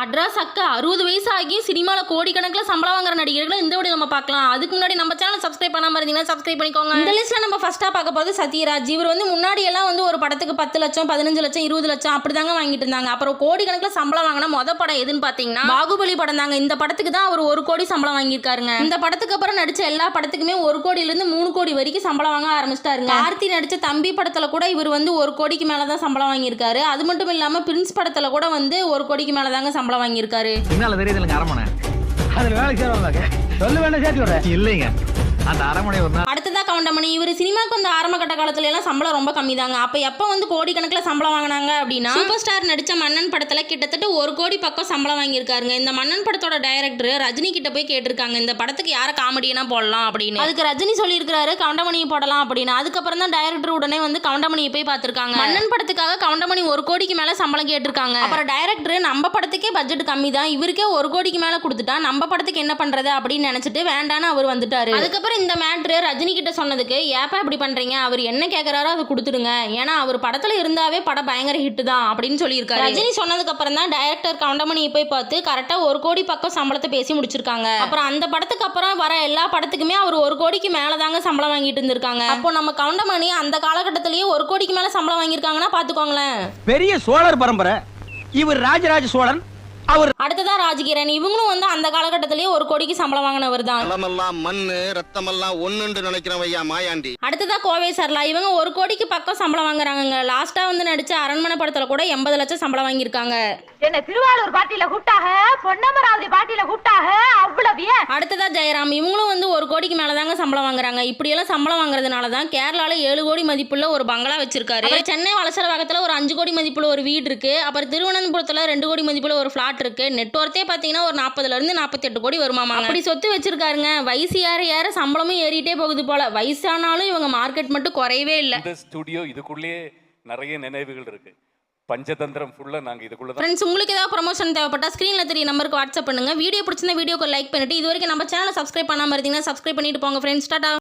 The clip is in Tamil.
அட்ராஸ் அக்கா அறுபது வயசு ஆகியும் சினிமாவில் கோடிக்கணக்கில் சம்பளம் வாங்குற நடிகர்களை இந்த வீடியோ நம்ம பார்க்கலாம். அதுக்கு முன்னாடி நம்ம சேனல் சப்ஸ்கிரைப் பண்ணாம இருந்தீங்கன்னா சப்ஸ்கிரைப் பண்ணிக்கோங்க. இந்த லிஸ்ட்ல நம்ம ஃபர்ஸ்டா பார்க்க போது சத்யராஜ். இவர் வந்து முன்னாடி எல்லாம் வந்து ஒரு படத்துக்கு பத்து லட்சம் பதினஞ்சு லட்சம் இருபது லட்சம் அப்படிதாங்க வாங்கிட்டு இருந்தாங்க. அப்புறம் கோடிக்கணக்கில் சம்பளம் வாங்கின மொத படம் எதுன்னு பார்த்தீங்கன்னா பாகுபலி படம் தாங்க. இந்த படத்துக்கு தான் அவர் ஒரு கோடி சம்பளம் வாங்கியிருக்காருங்க. இந்த படத்துக்கு அப்புறம் நடிச்ச எல்லா படத்துக்குமே ஒரு கோடியில இருந்து மூணு கோடி வரைக்கும் சம்பளம் வாங்க ஆரம்பிச்சிட்டாருங்க. கார்த்தி நடிச்ச தம்பி படத்துல கூட இவர் வந்து ஒரு கோடிக்கு மேல தான் சம்பளம் வாங்கியிருக்காரு. அது மட்டும் இல்லாம பிரின்ஸ் படத்துல கூட வந்து ஒரு கோடிக்கு மேல தாங்க சம்பளம் வாங்கியிருக்காரு. பின்னால தெரியுது இல்லைங்க அரமனை அதுல வேலைக்கு சேரவங்க சொல்ல வேண்டாம் சேர்த்து விடுறேன். இல்லைங்க. அந்த அரமனை ஒரு நாள் அடுத்ததா கவுண்டமணி இவர் சினிமாக்கு வந்து ஆரம்ப கட்ட காலத்துல எல்லாம் சம்பளம் ரொம்ப கம்மி தாங்க அப்ப எப்ப வந்து கோடிக்கணக்கில் சம்பளம் வாங்கினாங்க அப்படின்னா சூப்பர் ஸ்டார் நடிச்ச மன்னன் படத்துல கிட்டத்தட்ட ஒரு கோடி பக்கம் சம்பளம் வாங்கியிருக்காருங்க. இந்த மன்னன் படத்தோட டைரக்டர் ரஜினி கிட்ட போய் கேட்டிருக்காங்க இந்த படத்துக்கு யார காமெடியனா போடலாம் அப்படின்னு. அதுக்கு ரஜினி சொல்லியிருக்காரு கவுண்டமணியை போடலாம் அப்படின்னு. அதுக்கப்புறம் தான் டைரக்டர் உடனே வந்து கவுண்டமணியை போய் பார்த்திருக்காங்க. மன்னன் படத்துக்காக கவுண்டமணி ஒரு கோடிக்கு மேல சம்பளம் கேட்டிருக்காங்க. அப்புறம் டைரக்டர் நம்ம படத்துக்கே பட்ஜெட் கம்மி தான் இவருக்கே ஒரு கோடிக்கு மேல கொடுத்துட்டா நம்ம படத்துக்கு என்ன பண்றது அப்படின்னு நினைச்சிட்டு வேண்டான்னு அவர் வந்துட்டாரு. அதுக்கப்புறம் இந்த மேட்ரு ரஜினி கிட்ட சொன்னதுக்கு ஏப்பா இப்படி பண்றீங்க? அவர் என்ன கேட்கறாரோ அதை கொடுத்துடுங்க. ஏன்னா அவர் படத்துல இருந்தாவே படம் பயங்கர ஹிட் தான் அப்படின்னு சொல்லியிருக்காரு. ரஜினி சொன்னதுக்கு அப்புறம் தான் டைரக்டர் கவுண்டமணியை போய் பார்த்து கரெக்டா ஒரு கோடி பக்கம் சம்பளத்தை பேசி முடிச்சிருக்காங்க. அப்புறம் அந்த படத்துக்கு அப்புறம் வர எல்லா படத்துக்குமே அவர் ஒரு கோடிக்கு மேல தாங்க சம்பளம் வாங்கிட்டு இருந்திருக்காங்க. அப்போ நம்ம கவுண்டமணி அந்த காலகட்டத்திலேயே ஒரு கோடிக்கு மேல சம்பளம் வாங்கியிருக்காங்கன்னா பாத்துக்கோங்களேன் பெரிய சோழர் பரம்பரை. இவர் ராஜராஜ சோழன் அவர் அடுத்ததா ராஜகிரண். இவங்களும் வந்து அந்த காலகட்டத்திலேயே ஒரு கோடிக்கு சம்பளம் வாங்கினவர் தான். நிலமெல்லாம் மண்ணு ரத்தமெல்லாம் ஒண்ணுன்னு நினைக்கிறவையா மாயாண்டி. அடுத்ததா கோவை சர்லா இவங்க ஒரு கோடிக்கு பக்கம் சம்பளம் வாங்குறாங்கங்க. லாஸ்டா வந்து நடிச்ச அரண்மனை படத்துல கூட எண்பது லட்சம் சம்பளம் வாங்கியிருக்காங்க. என்ன திருவாரூர் பாட்டியில பாட்டியில கூப்பிட்டாக அவ்வளவு ஏன் அடுத்ததா ஜெயராம் இவங்களும் வந்து ஒரு கோடிக்கு மேல தாங்க சம்பளம் வாங்குறாங்க. இப்படியெல்லாம் சம்பளம் வாங்குறதுனால தான் கேரளால ஏழு கோடி மதிப்புள்ள ஒரு பங்களா வச்சிருக்காரு. அப்புறம் சென்னை வளசரவாகத்துல ஒரு அஞ்சு கோடி மதிப்புள்ள ஒரு வீடு இருக்கு அப்புறம் திருவனந்தபுரத்துல ரெண்டு கோடி மதிப்புள்ள ஒரு ஃபிளாட் இருக்கு. நெட்ஒர்த்தே பாத்தீங்கன்னா ஒரு நாற்பதுல இருந்து நாற்பத்தி எட்டு கோடி வருமாமாங்க. அப்படி சொத்து வச்சிருக்காருங்க. வயசு ஏற ஏற சம்பளமும் ஏறிட்டே போகுது போல. வயசானாலும் இவங்க மார்க்கெட் மட்டும் குறையவே இல்லை. ஸ்டுடியோ இதுக்குள்ளேயே நிறைய நினைவுகள் இருக்கு. பஞ்சதந்திரம் ஃபுல்லாக நாங்கள் இதுக்குள்ளே ஃப்ரெண்ட்ஸ் உங்களுக்கு ஏதாவது ப்ரொமோஷன் தேவைப்பட்டா ஸ்க்ரீனில் தெரிய நம்பருக்கு வாட்ஸ்அப் பண்ணுங்கள் வீடியோ பிடிச்சிருந்தா வீடியோக்கு லைக் பண்ணிட்டு இது வரைக்கும் நம்ம சேனலை சப்ஸ்கிரைப் பண்ணாமல் இருந்தீங்கன்னா சப்ஸ்கிரைப் பண்ணிட்டு போங்க ஃப்ரெண்ட்ஸ் டாட்டா